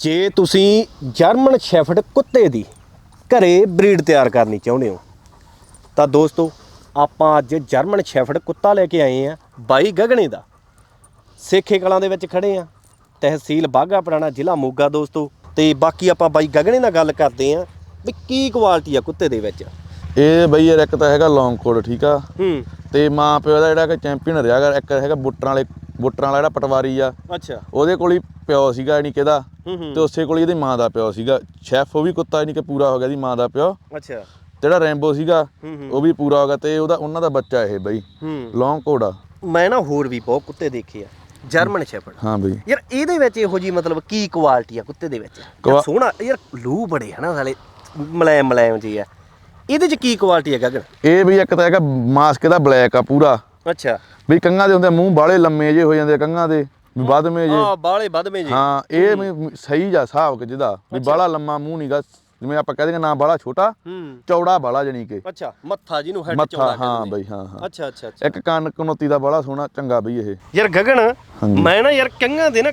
ਜੇ ਤੁਸੀਂ German shepherd ਕੁੱਤੇ ਦੀ ਘਰੇ ਬਰੀਡ ਤਿਆਰ ਕਰਨੀ ਚਾਹੁੰਦੇ ਹੋ ਤਾਂ ਦੋਸਤੋ ਆਪਾਂ ਅੱਜ ਜਰਮਨ ਸ਼ੈਫਰਡ ਕੁੱਤਾ ਲੈ ਕੇ ਆਏ ਆ ਬਾਈ ਗਗਣੇ ਦਾ। ਸੇਖੇ ਕਲਾਂ ਦੇ ਵਿੱਚ ਖੜੇ ਆ ਤਹਿਸੀਲ ਬਾਘਾ ਪੁਰਾਣਾ ਜ਼ਿਲ੍ਹਾ ਮੋਗਾ ਦੋਸਤੋ। ਤੇ ਬਾਕੀ ਆਪਾਂ ਬਾਈ ਗਗਣੇ ਨਾਲ ਗੱਲ ਕਰਦੇ ਆ ਵੀ ਕੀ ਕੁਆਲਿਟੀ ਆ ਕੁੱਤੇ ਦੇ ਵਿੱਚ। ਇਹ ਬਈ ਯਾਰ ਇੱਕ ਤਾਂ ਹੈਗਾ ਲੌਂਗ ਕੋਡ ਠੀਕ ਆ? ਹੂੰ। ਤੇ ਮਾਂ ਪਿਓ ਦਾ ਜਿਹੜਾ ਕਿ ਚੈਂਪੀਅਨ ਰਿਹਾ ਗਾ ਇੱਕ ਹੈਗਾ ਬੁੱਟਰਾਂ ਵਾਲੇ ਬੁੱਟਰਾਂ ਵਾਲਾ ਜਿਹੜਾ ਪਟਵਾਰੀ ਆ ਅੱਛਾ। ਉਹਦੇ ਕੋਲ ਹੀ ਪਿਓ ਸੀਗਾ ਯਾਨੀ ਕਿ ਇਹਦਾ। ਹੂੰ ਹੂੰ। ਤੇ ਉਸੇ ਕੋਲ ਹੀ ਇਹਦੀ ਮਾਂ ਦਾ ਪਿਓ ਸੀਗਾ। ਸ਼ੈਫ ਉਹ ਵੀ ਕੁੱਤਾ ਯਾਨੀ ਕਿ ਪੂਰਾ ਹੋ ਗਿਆ ਦੀ ਮਾਂ ਦਾ ਪਿਓ। ਅੱਛਾ। ਜਿਹੜਾ ਰੈਂਬੋ ਸੀਗਾ ਉਹ ਵੀ ਪੂਰਾ ਹੋ ਗਿਆ ਤੇ ਉਹਦਾ ਉਹਨਾਂ ਦਾ ਬੱਚਾ ਇਹ ਬਈ। ਲੌਂਗ ਆ ਮੈਂ ਨਾ ਹੋਰ ਵੀ ਬਹੁਤ ਕੁੱਤੇ ਦੇਖੇ ਆ। German shepherd. ਹਾਂ ਬਈ। ਯਾਰ ਇਹਦੇ ਵਿੱਚ ਇਹੋ ਜੀ ਮਤਲਬ ਕੀ ਕੁਆਲਿਟੀ ਆ ਕੁੱਤੇ ਦੇ ਵਿੱਚ? ਸੋਹਣਾ ਯਾਰ ਲੂ ਬੜੇ ਹਨਾ ਸਾਲੇ ਮਲੈਮ ਮਲੈਮ ਜੀ ਆ। ਇਹਦੇ ਚ ਕੀ ਕੁਆਲਿਟੀ ਹੈ ਗਗਨ? ਇਹ ਵੀ ਇੱਕ ਤਾਂ ਹੈਗਾ ਮਾਸਕ ਇਹਦਾ ਬਲੈਕ ਆ ਪੂਰਾ। ਅੱਛਾ। ਵੀ ਕੰਗਾਂ ਦੇ ਹੁੰਦੇ ਮੂੰਹ ਬਾਲੇ ਲੰਮੇ ਜੇ ਹੋ ਜਾਂਦੇ ਕੰਗਾਂ ਦੇ ਵੀ ਵੱਧਵੇਂ ਜੇ ਆ ਬਾਲੇ ਵੱਧਵੇਂ ਜੀ ਹਾਂ ਇਹ ਸਹੀ ਜਾ ਹਿਸਾਬ ਕਿ ਜਿਹਦਾ ਵੀ ਬਾਲਾ ਲੰਮਾ ਮੂੰਹ ਨਹੀਂਗਾ ਜਿਵੇਂ ਆਪਾਂ ਕਹਿੰਦੇ ਨਾ ਬਾਲਾ ਛੋਟਾ ਹੂੰ। ਚੌੜਾ ਬਾਲਾ ਜਣੀ ਕਿ। ਅੱਛਾ ਮੱਥਾ ਜਿਹਨੂੰ ਹੈਡ ਚੌੜਾ ਹਾਂ ਕਹਿੰਦੇ ਬਈ ਹਾਂ ਹਾਂ। ਅੱਛਾ ਅੱਛਾ ਇੱਕ ਕੰਨ ਕਨੋਤੀ ਦਾ ਬਾਲਾ ਸੋਹਣਾ ਚੰਗਾ ਬਈ ਇਹ। ਯਾਰ ਗਗਨ। ਮੈਂ ਨਾ ਯਾਰ ਕੰਗਾਂ ਦੇ ਨਾ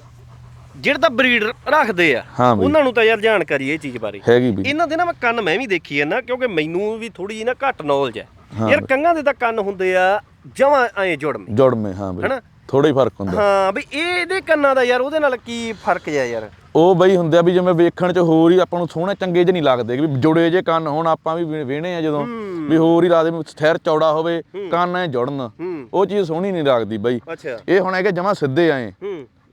ਜਿਹੜੇ ਤਾਂ ਬਰੀਡ ਰੱਖਦੇ ਆ ਹਾਂ। ਉਹਨਾਂ ਨੂੰ ਤਾਂ ਯਾਰ ਜਾਣਕਾਰੀ ਇਹ ਚੀਜ਼ ਬਾਰੇ। ਹੈਗੀ ਵੀ ਇਹਨਾਂ ਦੇ ਨਾ ਮੈਂ ਕੰਨ ਮੈਂ ਵੀ ਦੇਖੀ ਆ ਨਾ ਕਿਉਂਕਿ ਮੈਨੂੰ ਵੀ ਥੋੜੀ ਜਿਹੀ ਨਾ ਘੱਟ ਨੌਲੇਜ ਹੈ ਹਾਂ ਯਾਰ। ਕੰਗਾਂ ਦੇ ਤਾਂ ਕੰਨ ਹੁੰਦੇ ਆ ਜਮਾਂ ਐ ਜੁੜਵੇਂ ਜੁੜਵੇਂ ਹਾਂ। ਬਈ। ਹਨਾ? ਥੋੜਾ ਹੀ ਫ਼ਰਕ ਹੁੰਦਾ। ਹਾਂ ਵੀ ਇਹ ਇਹਦੇ ਕੰਨਾਂ ਦਾ ਯਾਰ ਉਹਦੇ ਨਾਲ ਕੀ ਫ਼ਰਕ ਹੈ ਯਾਰ? ਉਹ ਬਈ ਹੁੰਦੇ ਆ ਵੀ ਜਿਵੇਂ ਵੇਖਣ ਚ ਹੋਰ ਹੀ ਆਪਾਂ ਨੂੰ ਸੋਹਣੇ ਚੰਗੇ ਜਿਹੇ ਨਹੀਂ ਲੱਗਦੇ ਵੀ ਜੁੜੇ ਜੇ ਕੰਨ ਹੁਣ ਆਪਾਂ ਵੀ ਵੇਹਣੇ ਆ ਜਦੋਂ। ਵੀ ਹੋਰ ਹੀ ਲੱਗਦੇ ਵੀ ਥੈਰ ਚੌੜਾ ਹੋਵੇ ਕੰਨ ਐ ਜੁੜਨ। ਉਹ ਚੀਜ਼ ਸੋਹਣੀ ਨਹੀਂ ਲੱਗਦੀ ਬਈ। ਇਹ ਹੁਣ ਹੈਗੇ ਜਮਾ ਸਿੱਧੇ ਆਏ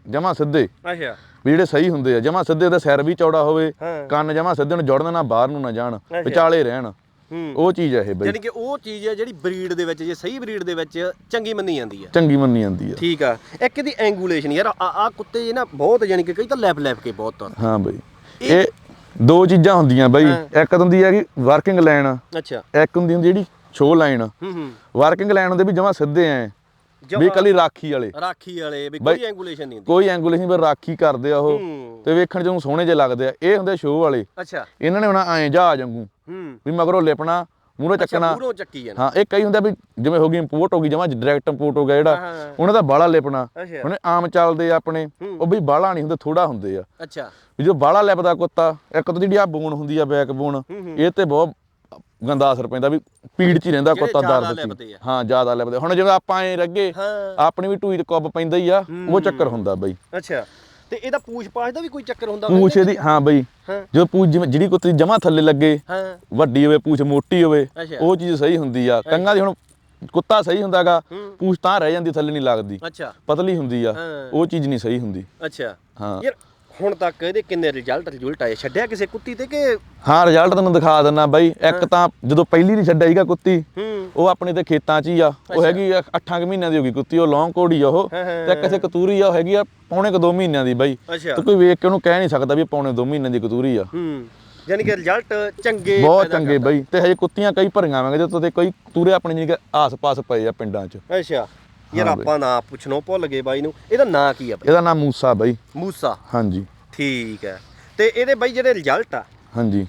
ਜਮਾ ਸਿੱਧੇ। ਅੱਛਾ। ਵੀ ਜਿਹੜੇ ਸਹੀ ਹੁੰਦੇ ਆ ਜਮਾ ਸਿੱਧੇ ਉਹਦਾ ਸਿਰ ਵੀ ਚੌੜਾ ਹੋਵੇ। ਕੰਨ ਜਮਾ ਸਿੱਧੇ ਨੂੰ ਜੁੜਨ ਨਾ ਬਾਹਰ ਨੂੰ ਨਾ ਜਾਣ। ਵਿਚਾਲੇ ਰਹਿਣ। ਉਹ ਚੀਜ਼ ਆ ਇਹ ਬਈ। ਯਾਨੀ ਕਿ ਉਹ ਚੀਜ਼ ਹੈ ਜਿਹੜੀ ਬਰੀਡ ਦੇ ਵਿੱਚ ਜੇ ਸਹੀ ਬਰੀਡ ਦੇ ਵਿੱਚ ਚੰਗੀ ਮੰਨੀ ਜਾਂਦੀ ਹੈ ਚੰਗੀ ਮੰਨੀ ਜਾਂਦੀ ਆ। ਠੀਕ ਆ। ਇੱਕ ਇਹਦੀ ਐਂਗੂਲੇਸ਼ਨ ਯਾਰ ਆ ਆ ਕੁੱਤੇ ਜੇ ਨਾ ਬਹੁਤ ਯਾਨੀ ਕਿ ਕਈ ਤਾਂ ਲੈਪ ਲੈਪ ਕੇ ਬਹੁਤ ਤੁਰ ਹਾਂ ਬਈ। ਇਹ ਦੋ ਚੀਜ਼ਾਂ ਹੁੰਦੀਆਂ ਬਈ। ਹਾਂ। ਇੱਕ ਹੁੰਦੀ ਹੈਗੀ ਵਰਕਿੰਗ ਲਾਈਨ ਅੱਛਾ। ਇੱਕ ਹੁੰਦੀ ਹੁੰਦੀ ਜਿਹੜੀ ਸ਼ੋ ਲਾਈਨ ਹੂੰ ਹੂੰ। ਵਰਕਿੰਗ ਲਾਈਨ ਹੁੰਦੇ ਵੀ ਜਮਾ ਸਿੱਧੇ ਐ। ਵੀ ਕੱਲੀ ਰਾਖੀ ਵਾਲੇ। ਰਾਖੀ ਵਾਲੇ ਵੀ ਕੋਈ ਐਂਗੂਲੇਸ਼ਨ ਨਹੀਂ ਹੁੰਦੀ। ਕੋਈ ਐਂਗੂਲੇਸ਼ਨ ਪਰ ਰਾਖੀ ਕਰਦੇ ਆ ਉਹ। ਤੇ ਵੇਖਣ ਚ ਨੂੰ ਸੋਹਣੇ ਜਿਹੇ ਲੱਗਦੇ ਆ। ਇਹ ਹੁੰਦੇ ਸ਼ੋ ਵਾਲੇ। ਅੱਛਾ। ਇਹਨਾਂ ਨੇ ਹੁਣ ਐਂ ਜਹਾਜ਼ ਵਾਂਗੂ। ਵੀ ਮਗਰੋਂ ਲਿਪਣਾ ਮੂਹਰੋਂ ਚੱਕਣਾ। ਪੂਰੋਂ ਚੱਕੀ ਜਾਣਾ। ਹਾਂ ਇਹ ਕਈ ਹੁੰਦਾ ਵੀ ਜਿਵੇਂ ਹੋ ਗਈ ਇੰਪੋਰਟ ਹੋ ਗਈ ਜਮਾ ਡਾਇਰੈਕਟ ਇੰਪੋਰਟ ਹੋ ਗਿਆ ਜਿਹੜਾ। ਉਹਨਾਂ ਦਾ ਬਾਲਾ ਲਿਪਣਾ। ਉਹਨੇ ਆਮ ਚੱਲਦੇ ਆ ਆਪਣੇ। ਉਹ ਵੀ ਬਾਲਾ ਨਹੀਂ ਹੁੰਦੇ ਥੋੜਾ ਹੁੰਦੇ ਆ। ਅੱਛਾ। ਵੀ ਜੋ ਬਾਲਾ ਲਿਪਦਾ ਕੁੱਤਾ ਇੱਕ ਤਾਂ ਜਿਹੜੀ ਆ ਬੂਣ ਹੁੰਦੀ ਆ ਬੈਕ ਬੂਣ ਇਹ ਤੇ ਬਹੁਤ ਗੰਦਾ ਅਸਰ ਪੈਂਦਾ ਵੀ ਪੀੜ ਚ ਹੀ ਰਹਿੰਦਾ ਕੁੱਤਾ ਦਰਦ ਚ। ਹਾਂ। ਜ਼ਿਆਦਾ ਲਿਪਦੇ। ਹੁਣ ਜਿਵੇਂ ਆਪਾਂ ਐ ਰੱਗੇ ਆਪਣੀ ਵੀ ਟੂਈ ਤੇ ਕੁੱਬ ਪੈਂਦਾ ਹੀ ਆ ਉਹ ਚੱਕਰ ਹੁੰਦਾ ਬਈ। ਅੱਛਾ। ਤੇ ਇਹਦਾ ਪੂਛ ਪਾਛ ਦਾ ਵੀ ਕੋਈ ਚੱਕਰ ਹੁੰਦਾ ਪੂਛ ਇਹਦੀ ਹਾਂ ਬਈ। ਜਦੋਂ ਪੂਛ ਜਿਵੇਂ ਜਿਹੜੀ ਕੁੱਤੀ ਜਮਾ ਥੱਲੇ ਲੱਗੇ ਵੱਡੀ ਹੋਵੇ ਪੂਛ ਮੋਟੀ ਹੋਵੇ। ਉਹ ਚੀਜ਼ ਸਹੀ ਹੁੰਦੀ ਆ। ਕੰਗਾ ਦੀ ਹੁਣ ਕੁੱਤਾ ਸਹੀ ਹੁੰਦਾਗਾ। ਪੂਛ ਤਾਂ ਰਹਿ ਜਾਂਦੀ ਥੱਲੇ ਨਹੀਂ ਲੱਗਦੀ। ਅੱਛਾ। ਪਤਲੀ ਹੁੰਦੀ ਆ। ਉਹ ਚੀਜ਼ ਨਹੀਂ ਸਹੀ ਹੁੰਦੀ। ਅੱਛਾ। ਹਾਂ। ਯਾਰ ਹੁਣ ਤੱਕ ਇਹਦੇ ਕਿੰਨੇ ਰਿਜ਼ਲਟ ਰਿਜ਼ਲਟ ਆਏ? ਛੱਡਿਆ ਕਿਸੇ ਕੁੱਤੀ ਤੇ ਕਿ ਹਾਂ ਰਿਜ਼ਲਟ ਤੈਨੂੰ ਦਿਖਾ ਦਿੰਨਾ ਬਾਈ। ਇੱਕ ਤਾਂ ਜਦੋਂ ਪਹਿਲੀ ਨਹੀਂ ਛੱਡਿਆ ਸੀਗਾ ਕੁੱਤੀ ਉਹ ਆਪਣੇ ਤੇ ਖੇਤਾਂ 'ਚ ਹੀ ਆ। ਉਹ ਹੈਗੀ 8 ਮਹੀਨਿਆਂ ਦੀ ਹੋ ਗਈ ਕੁੱਤੀ ਉਹ ਲੌਂਗ ਕੋੜੀ ਆ ਉਹ। ਤੇ ਕਿਸੇ ਕਤੂਰੀ ਆ ਉਹ ਹੈਗੀ ਆ ਪੌਣੇ ਕੁ 2 ਮਹੀਨਿਆਂ ਦੀ ਬਾਈ। ਤੇ ਕੋਈ ਵੇਖ ਕੇ ਉਹਨੂੰ ਕਹਿ ਨਹੀਂ ਸਕਦਾ ਵੀ ਪੌਣੇ 2 ਮਹੀਨਿਆਂ ਦੀ ਕਤੂਰੀ ਆ। ਹੂੰ। ਯਾਨੀ ਕਿ ਰਿਜ਼ਲਟ ਚੰਗੇ ਬਹੁਤ ਚੰਗੇ ਬਾਈ। ਤੇ ਹਜੇ ਕੁੱਤੀਆਂ ਕਈ ਭਰੀਆਂ ਵਾਂਗੇ ਜਦੋਂ ਤੇ ਕਈ ਤੂਰੇ ਆਪਣੇ ਜਿਹਨੇ ਆਸ-ਪਾਸ ਪਏ ਆ ਪਿੰਡਾਂ 'ਚ। ਅੱਛਾ। ਯਾਰ। ਆਪਾਂ ਨਾਂ ਪੁੱਛਣੋਂ ਭੁੱਲ ਗਏ ਬਾਈ ਨੂੰ। ਇਹਦਾ ਨਾਂ ਕੀ ਆ ਬਾਈ? ਇਹਦਾ ਨਾਮ ਮੂਸਾ ਬਾਈ। ਮੂਸਾ। ਹਾਂਜੀ। ਠੀਕ ਹੈ। ਤੇ ਇਹਦੇ ਬਾਈ ਜਿਹੜੇ ਰਿਜ਼ਲਟ ਆ ਹਾਂਜੀ।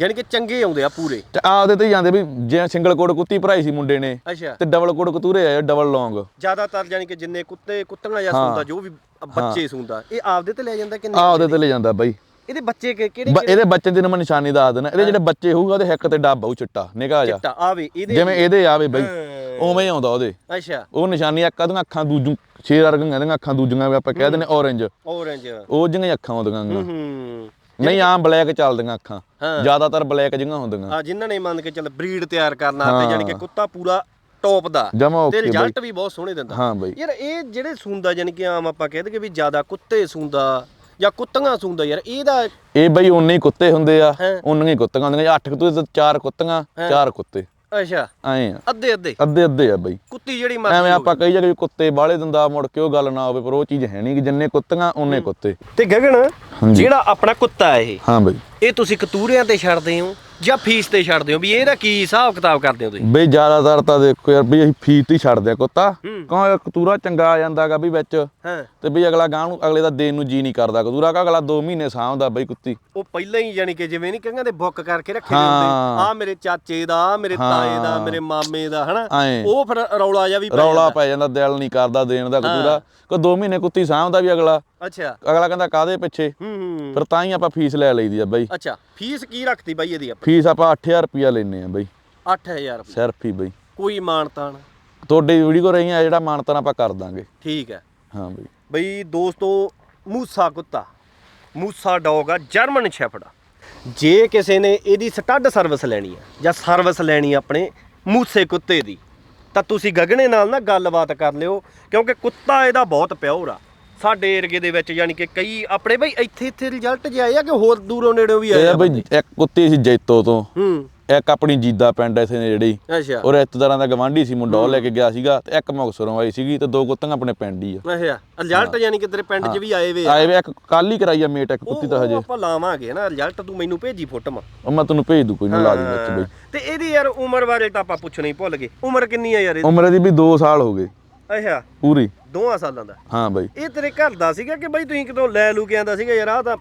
ਯਾਨੀ ਕਿ ਚੰਗੇ ਆਉਂਦੇ ਆ ਪੂਰੇ। ਤੇ ਆਪਦੇ ਤੇ ਹੀ ਜਾਂਦੇ ਵੀ ਜੇ ਸਿੰਗਲ ਕੋਡ ਕੁੱਤੀ ਭਰਾਈ ਸੀ ਮੁੰਡੇ ਨੇ ਅੱਛਾ। ਤੇ ਡਬਲ ਕੋਡ ਕਤੂਰੇ ਆ ਡਬਲ ਲੌਂਗ ਜ਼ਿਆਦਾਤਰ ਯਾਨੀ ਕਿ ਜਿੰਨੇ ਕੁੱਤੇ ਕੁੱਤੀਆਂ ਜਾਂ। ਸੁੰਦਾ ਜੋ ਵੀ ਬੱਚੇ ਸੁੰਦਾ ਇਹ ਆਪਦੇ ਤੇ ਲੈ ਜਾਂਦਾ ਕਿੰਨੇ ਆਪਦੇ ਤੇ ਲੈ ਜਾਂਦਾ ਬਾਈ। ਇਹਦੇ ਬੱਚੇ ਕਿ- ਕਿਹੜੇ ਬ- ਇਹਦੇ ਬੱਚੇ ਦੀ ਮੈਂ ਨਿਸ਼ਾਨੀ ਦੱਸ ਦੇਣਾ। ਇਹਦੇ ਜਿਹੜੇ ਬੱਚੇ ਹੋਊਗਾ ਉਹਦੇ ਹਿੱਕ ਤੇ ਡੱਬ ਆਊ ਚਿੱਟਾ ਨਿਗਾਹ ਜਾ ਚਿੱਟਾ ਆਵੇ ਇਹਦੇ ਜਿਵੇਂ ਇਹਦੇ ਆਵੇ ਬਾਈ। ਉਵੇਂ ਹੀ ਆਉਂਦਾ ਉਹਦੇ। ਅੱਛਾ। ਉਹ ਨਿਸ਼ਾਨੀ ਇੱਕ ਉਹਦੀਆਂ ਅੱਖਾਂ ਦੂਜੂ ਛੇ ਵਰਗੀਆਂ ਦੀਆਂ ਅੱਖਾਂ ਦੂਜੀਆਂ ਵੀ ਆਪਾਂ ਕਹਿ ਦਿੰਦੇ ਔਰੇਂਜ ਔਰੇਂਜ ਉਹ ਜਿਹੀਆਂ ਅੱਖਾਂ ਹੁੰਦੀਆਂ ਗੀਆਂ। ਹੂੰ ਨਹੀਂ ਆਮ ਬਲੈਕ ਚੱਲਦੀਆਂ ਅੱਖਾਂ। ਹਾਂ। ਜ਼ਿਆਦਾਤਰ ਬਲੈਕ ਜਿਹੀਆਂ ਹੁੰਦੀਆਂ। ਆ ਜਿਨ੍ਹਾਂ ਨੇ ਮੰਨ ਕੇ ਚੱਲ ਬਰੀਡ ਤਿਆਰ ਕਰਨਾ ਤੇ ਯਾਨੀ ਕਿ ਕੁੱਤਾ ਪੂਰਾ ਟੌਪ ਦਾ। ਜਮਾ ਤੇ ਓਕੇ ਬਾਈ। ਰਿਜ਼ਲਟ ਵੀ ਬਹੁਤ ਸੋਹਣੇ ਦਿੰਦਾ। ਹਾਂ ਬਾਈ। ਯਾਰ ਇਹ ਜਿਹੜੇ ਸੂੰਦਾ ਯਾਨੀ ਕਿ ਆਮ ਆਪਾਂ ਕਹਿ ਦਈਏ ਵੀ ਜ਼ਿਆਦਾ ਕੁੱਤੇ ਸੂੰਦਾ ਜਾਂ ਕੁੱਤੀਆਂ ਸੂੰਦਾ ਯਾਰ ਇਹਦਾ ਇਹ ਬਾਈ ਉਨੇ ਹੀ ਕੁੱਤੇ ਹੁੰਦੇ ਆ ਹਾਂ। ਉਨੀਆਂ ਹੀ ਕੁੱਤੀਆਂ ਹੁੰਦੀਆਂ ਅੱਠ ਕੁੱਤੇ ਤੇ ਚਾਰ ਕੁੱਤੀਆਂ ਚਾਰ ਕੁੱਤੇ। ਅੱਛਾ। ਐਂ ਆ। ਅੱਧੇ ਅੱਧੇ। ਅੱਧੇ ਅੱਧੇ ਆ ਬਾਈ। ਕੁੱਤੀ ਜਿਹੜੀ ਐਵੇਂ ਮਰਜ਼ੀ ਆਪਾਂ ਕਹੀ ਜਾਂਦੇ ਵੀ ਕੁੱਤੇ ਬਾਹਲੇ ਦਿੰਦਾ ਮੁੜ ਕੇ ਉਹ ਗੱਲ ਨਾ ਹੋਵੇ ਪਰ ਉਹ ਚੀਜ਼ ਹੈ ਨਹੀਂ ਕਿ ਜਿੰਨੇ ਕੁੱਤੀਆਂ ਉਨੇ ਕੁੱਤੇ। ਤੇ ਗਗਨ ਹਾਂਜੀ। ਜਿਹੜਾ ਆਪਣਾ ਕੁੱਤਾ ਇਹ ਹਾਂ ਬਾਈ। ਇਹ ਤੁਸੀਂ ਕਤੂਰਿਆਂ ਤੇ ਛੱਡਦੇ ਹੋ? ਜਾਂ ਫੀਸ ਤੇ ਛੱਡਦੇ ਹੋ ਵੀ ਇਹਦਾ ਕੀ ਹਿਸਾਬ ਕਿਤਾਬ ਕਰਦੇ ਹੋ ਤੁਸੀਂ? ਬਈ ਜ਼ਿਆਦਾਤਰ ਤਾਂ ਦੇਖੋ ਯਾਰ ਵੀ ਅਸੀਂ ਫੀਸ ਤੇ ਹੀ ਛੱਡਦੇ ਆ ਕੁੱਤਾ। ਹੂੰ। ਕਿਉਂ ਕਤੂਰਾ ਚੰਗਾ ਆ ਜਾਂਦਾਗਾ ਵੀ ਵਿੱਚ। ਹਾਂ। ਤੇ ਵੀ ਅਗਲਾ ਗਾਂ ਨੂੰ ਅਗਲੇ ਦਾ ਦੇਣ ਨੂੰ ਜੀ ਨਹੀਂ ਕਰਦਾ। ਕਤੂਰਾ ਕਾ ਅਗਲਾ 2 ਮਹੀਨੇ ਸਾਂਭਦਾ ਬਈ ਕੁੱਤੀ। ਉਹ ਪਹਿਲਾਂ ਹੀ ਯਾਨੀ ਕਿ ਜਿਵੇਂ ਨਹੀਂ ਕਹਿੰਦੇ ਬੁੱਕ ਕਰਕੇ ਰੱਖੇ ਹਾਂ। ਹੁੰਦੇ। ਆ ਮੇਰੇ ਚਾਚੇ ਦਾ ਆਹ ਮੇਰੇ ਹਾਂ। ਤਾਏ ਦਾ ਮੇਰੇ ਮਾਮੇ ਦਾ ਹਨਾ? ਐਂ। ਉਹ ਫਿਰ ਰੌਲਾ ਜਿਹਾ ਵੀ ਪੈ ਰੌਲਾ ਜਾਂਦਾ। ਪੈ ਜਾਂਦਾ ਦਿਲ ਨਹੀਂ ਕਰਦਾ ਦੇਣ ਦਾ ਕਤੂਰਾ। ਕੋ 2 ਮਹੀਨੇ ਕੁੱਤੀ ਸਾਂਭਦਾ ਵੀ ਅਗਲਾ। ਅੱਛਾ। ਅਗਲਾ ਕਹਿੰਦਾ ਕਾਦੇ ਪਿੱਛੇ? ਹੂੰ ਹੂੰ ਫਿਰ ਤਾਂ ਹੀ ਆਪਾਂ ਫੀਸ ਲੈ ਲਈਦੀ ਆ ਬਾਈ। ਅੱਛਾ ਫੀਸ ਕੀ ਰੱਖਤੀ ਬਾਈ ਇਹਦੀ ਆਪਾਂ? ਫੀਸ ਆਪਾਂ 8000 ਰੁਪਿਆ ਲੈਨੇ ਆ ਬਾਈ। 8000 ਰੁਪਏ ਸਿਰਫ ਹੀ ਬਾਈ। ਕੋਈ ਮਾਨਤਾਨ? ਤੁਹਾਡੀ ਵੀਡੀਓ ਰਹੀ ਆ ਜਿਹੜਾ ਮਾਨਤਨ ਆਪਾਂ ਕਰ ਦਾਂਗੇ। ਠੀਕ ਹੈ। ਹਾਂ ਬਾਈ। ਬਈ ਦੋਸਤੋ ਮੂਸਾ ਕੁੱਤਾ। ਮੂਸਾ ਡੌਗ ਆ ਜਰਮਨ ਸ਼ੈਫਰਡ ਜੇ ਕਿਸੇ ਨੇ ਇਹਦੀ ਸਟੱਡ ਸਰਵਿਸ ਲੈਣੀ ਆ ਜਾਂ ਸਰਵਿਸ ਲੈਣੀ ਆ ਆਪਣੇ ਮੂਸੇ ਕੁੱਤੇ ਦੀ ਤਾਂ ਤੁਸੀਂ ਗਗਨੇ ਨਾਲ ਨਾ ਗੱਲਬਾਤ ਕਰ ਲਿਓ ਕਿਉਂਕਿ ਕੁੱਤਾ ਇਹਦਾ ਬਹੁਤ ਪਿਓਰ ਆ। ਸਾਡੇ ਏਰੀਏ ਦੇ ਵਿੱਚ ਯਾਨੀ ਕਿ ਕਈ ਆਪਣੇ ਬਈ ਇੱਥੇ ਇੱਥੇ ਰਿਜ਼ਲਟ ਜੇ ਆਏ ਆ ਕਿ ਹੋਰ ਦੂਰੋਂ ਨੇੜੋਂ ਵੀ ਆਏ ਇਹ ਬਈ ਇੱਕ ਕੁੱਤੀ ਸੀ ਜੈਤੋ ਤੋਂ। ਹੂੰ। ਇੱਕ ਆਪਣੀ ਜੀਦਾ ਪਿੰਡ ਇੱਥੇ ਨੇ ਜਿਹੜੀ ਅੱਛਾ। ਉਹ ਰਿਸ਼ਤੇਦਾਰਾਂ ਦਾ ਗਵਾਂਢੀ ਸੀ ਮੁੰਡਾ ਉਹ ਲੈ ਕੇ ਗਿਆ ਸੀਗਾ ਤੇ ਇੱਕ ਮੁਕਤਸਰੋਂ ਆਈ ਸੀਗੀ ਤੇ ਦੋ ਕੁੱਤੀਆਂ ਆਪਣੇ ਪਿੰਡ ਹੀ ਆ। ਅੱਛਾ। ਰਿਜ਼ਲਟ ਯਾਨੀ ਕਿ ਤੇਰੇ ਪਿੰਡ 'ਚ ਵੀ ਆਏ ਵੇ ਆਏ ਵੇ ਇੱਕ ਕੱਲ ਹੀ ਕਰਾਈ ਆ ਮੇਟ ਇੱਕ ਕੁੱਤੀ ਤਾਂ ਹਜੇ। ਆਪਾਂ ਲਾਵਾਂਗੇ ਨਾ ਰਿਜ਼ਲਟ ਤੂੰ ਮੈਨੂੰ ਭੇਜੀ ਫੋਟੋਆਂ ਉਹ ਮੈਂ ਤੈਨੂੰ ਭੇਜ ਦੂ ਕੋਈ ਨਾ ਲਾ ਦੂੰ ਵਿੱਚ ਬਈ। ਤੇ ਇਹਦੀ ਯਾਰ ਉਮਰ ਬਾਰੇ ਤਾਂ ਆਪਾਂ ਪੁੱਛਣਾ ਭੁੱਲ ਗਏ। ਉਮਰ ਕਿੰਨੀ ਆ ਯਾਰ ਇਹਦੀ? ਉਮਰ ਇਹਦੀ ਵੀ 2 ਸਾਲ ਹੋ ਗਏ। ਅੱਛਾ। ਪੂਰੀ। ਦੋਹਾਂ ਸਾਲਾਂ ਦਾ? ਹਾਂ ਬਈ। ਇਹ ਤੇਰੇ ਘਰ ਦਾ ਸੀਗਾ ਕਿ ਬਈ ਤੁਸੀਂ ਕਿਤੋਂ ਲੈ ਲੂ ਕੇ ਆਂਦਾ ਸੀਗਾ ਯਾਰ ਆ ਤਾਂ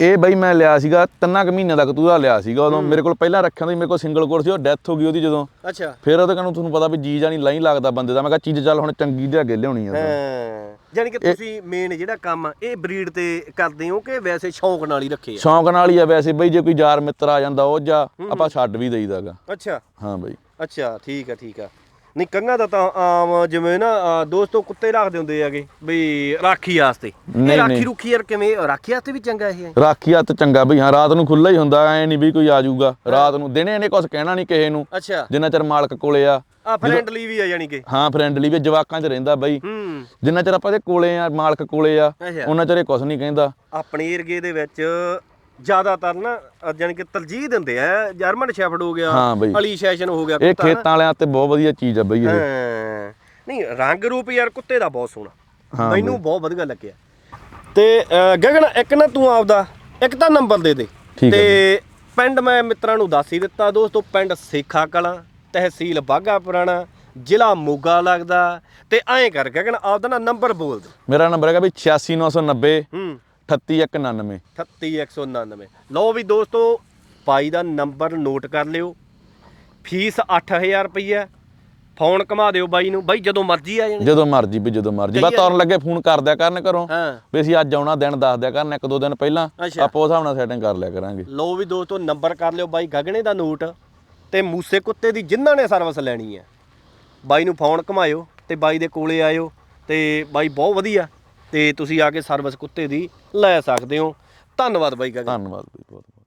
ਇਹ ਬਈ ਮੈਂ ਲਿਆ ਸੀਗਾ ਤਿੰਨਾਂ ਕੁ ਮਹੀਨਿਆਂ ਦਾ ਕਤੂਰਾ ਲਿਆ ਸੀਗਾ। ਉਦੋਂ ਮੇਰੇ ਕੋਲ ਪਹਿਲਾਂ ਰੱਖਿਆ ਸੀ ਮੇਰੇ ਕੋਲ ਸਿੰਗਲ ਕੋਰ ਸੀ ਉਹ ਡੈਥ ਹੋ ਗਈ ਉਹਦੀ ਜਦੋਂ। ਅੱਛਾ। ਫਿਰ ਉਹਦੇ ਕਨੂੰ ਤੁਹਾਨੂੰ ਪਤਾ ਵੀ ਜੀ ਜਾਨੀ ਨਹੀਂ ਲੱਗਦਾ ਬੰਦੇ ਦਾ। ਮੈਂ ਕਿਹਾ ਚੀਜ਼ ਚੱਲ ਹੁਣ ਚੰਗੀ ਦੇ ਅੱਗੇ ਲਿਆਉਣੀ ਆ। ਹਾਂ। ਜਾਨੀ ਕਿ ਤੁਸੀਂ ਮੇਨ ਜਿਹੜਾ ਕੰਮ ਇਹ ਬਰੀਡ ਤੇ ਕਰਦੇ ਹੋ ਕਿ ਵੈਸੇ ਸ਼ੌਂਕ ਨਾਲ ਹੀ ਰੱਖੇ ਆ? ਸ਼ੌਂਕ ਨਾਲ ਹੀ ਆ ਵੈਸੇ ਬਈ ਜੇ ਕੋਈ ਯਾਰ ਮਿੱਤਰ ਆ ਜਾਂਦਾ ਉਹ ਜਾਂ ਆਪਾਂ ਛੱਡ ਵੀ ਦੇਈਦਾਗਾ ਅੱਛਾ। ਹਾਂ ਬਈ। ਅੱਛਾ ਠੀਕ ਆ ਠੀਕ ਆ। ਨਹੀਂ ਕੰਗਾ ਦਾ ਤਾਂ ਆਮ ਜਿਵੇਂ ਨਾ ਦੋਸਤੋ ਕੁੱਤੇ ਰੱਖਦੇ ਹੁੰਦੇ ਹੈਗੇ ਬਈ ਰਾਖੀ ਵਾਸਤੇ। ਇਹ ਨਹੀਂ, ਰਾਖੀ ਨਹੀਂ। ਰੁਖੀ ਯਾਰ ਕਿਵੇਂ ਰਾਖੀ ਵਾਸਤੇ ਵੀ ਚੰਗਾ ਇਹ? ਰਾਖੀ ਹੱਥ ਚੰਗਾ ਬਈ ਹਾਂ ਰਾਤ ਨੂੰ ਖੁੱਲਾ ਹੀ ਹੁੰਦਾ ਐ ਨਹੀਂ ਵੀ ਕੋਈ ਆ ਜਾਊਗਾ। ਰਾਤ ਨੂੰ ਦਿਨੇ ਇਹਨੇ ਕੁਝ ਕਹਿਣਾ ਨਹੀਂ ਕਿਸੇ ਨੂੰ ਅੱਛਾ। ਜਿੰਨਾ ਚਿਰ ਮਾਲਕ ਕੋਲੇ ਆ। ਆ ਫਰੈਂਡਲੀ ਵੀ ਆ ਯਾਨੀ ਕਿ। ਹਾਂ ਫਰੈਂਡਲੀ ਵੀ ਜਵਾਕਾਂ 'ਚ ਰਹਿੰਦਾ ਬਈ। ਹੂੰ। ਜਿੰਨਾ ਚਿਰ ਆਪਾਂ ਇਹਦੇ ਕੋਲੇ ਆ ਮਾਲਕ ਕੋਲੇ ਆ ਅੱਛਾ। ਉਹਨਾਂ ਚਿਰ ਇਹ ਕੁਝ ਨਹੀਂ ਕਹਿੰਦਾ। ਆਪਣੇ ਏਰੀਏ ਦੇ ਵਿੱਚ ਜ਼ਿਆਦਾਤਰ ਨਾ ਜਾਣੀ ਕਿ ਤਰਜੀਹ ਦਿੰਦੇ ਆ ਜਰਮਨ ਸ਼ੈਫਰਡ ਹੋ ਗਿਆ ਹਾਂ ਬਈ। ਅਲੀ ਸੈਸ਼ਨ ਹੋ ਗਿਆ ਇਹ ਕੁੱਤਾ ਨਾ। ਖੇਤਾਂ ਵਾਲਿਆਂ ਤੇ ਬਹੁਤ ਵਧੀਆ ਚੀਜ਼ ਆ ਬਈ ਇਹ। ਹਾਂ। ਨਹੀਂ ਰੰਗ ਰੂਪ ਯਾਰ ਕੁੱਤੇ ਦਾ ਬਹੁਤ ਸੋਹਣਾ। ਹਾਂ ਮੈਨੂੰ ਬਹੁਤ ਵਧੀਆ ਲੱਗਿਆ। ਤੇ ਗਗਨ ਇੱਕ ਨਾ ਤੂੰ ਆਪਦਾ ਇੱਕ ਤਾਂ ਨੰਬਰ ਦੇ ਦੇ। ਠੀਕ ਹੈ ਤੇ ਪਿੰਡ ਮੈਂ ਮਿੱਤਰਾਂ ਨੂੰ ਦੱਸ ਹੀ ਦਿੱਤਾ ਦੋਸਤੋ ਪਿੰਡ ਸੇਖਾ ਕਲਾਂ ਤਹਿਸੀਲ ਬਾਗਾ ਪੁਰਾਣਾ ਜ਼ਿਲ੍ਹਾ ਮੋਗਾ ਲੱਗਦਾ। ਤੇ ਐਂ ਕਰ ਗਗਨ ਆਪਦਾ ਨਾ ਨੰਬਰ ਬੋਲ ਦੇ। ਮੇਰਾ ਨੰਬਰ ਹੈਗਾ ਵੀ 86990 ਹੂੰ। 38199 38199 ਲਓ ਵੀ ਦੋਸਤੋ ਬਾਈ ਦਾ ਨੰਬਰ ਨੋਟ ਕਰ ਲਿਓ। ਫੀਸ 8000 ਰੁਪਈਆ ਫੋਨ ਘਮਾ ਦਿਓ ਬਾਈ ਨੂੰ। ਬਾਈ ਜਦੋਂ ਮਰਜ਼ੀ ਆ ਜਾਣ। ਜਦੋਂ ਮਰਜ਼ੀ ਵੀ ਜਦੋਂ ਮਰਜ਼ੀ। ਬਸ ਤੁਰਨ ਲੱਗੇ ਫੋਨ ਕਰ ਦਿਆ ਕਰਨ ਘਰੋਂ। ਵੀ ਅਸੀਂ ਅੱਜ ਆਉਣਾ ਦਿਨ ਦੱਸ ਦਿਆ ਕਰਨ। ਇੱਕ ਦੋ ਦਿਨ ਪਹਿਲਾਂ। ਆਪਾਂ ਹਿਸਾਬ ਨਾਲ ਸੈਟਿੰਗ ਕਰ ਲਿਆ ਕਰਾਂਗੇ। ਲਓ ਵੀ ਦੋਸਤੋ ਨੰਬਰ ਕਰ ਲਿਓ ਬਾਈ ਗਗਨੇ ਦਾ ਨੋਟ। ਤੇ ਮੂਸੇ ਕੁੱਤੇ ਦੀ ਜਿਨ੍ਹਾਂ ਨੇ ਸਰਵਿਸ ਲੈਣੀ ਹੈ। ਬਾਈ ਨੂੰ ਫੋਨ ਘਮਾਇਓ ਤੇ ਬਾਈ ਦੇ ਕੋਲੇ ਆਇਓ ਤੇ ਬਾਈ ਬਹੁਤ ਵਧੀਆ। ਤੇ ਤੁਸੀਂ ਆ ਕੇ ਸਰਵਿਸ ਕੁੱਤੇ ਦੀ ਲੈ ਸਕਦੇ ਹੋ। ਧੰਨਵਾਦ ਬਾਈ ਗਗਨ। ਧੰਨਵਾਦ ਬਈ ਬਹੁਤ ਬਹੁਤ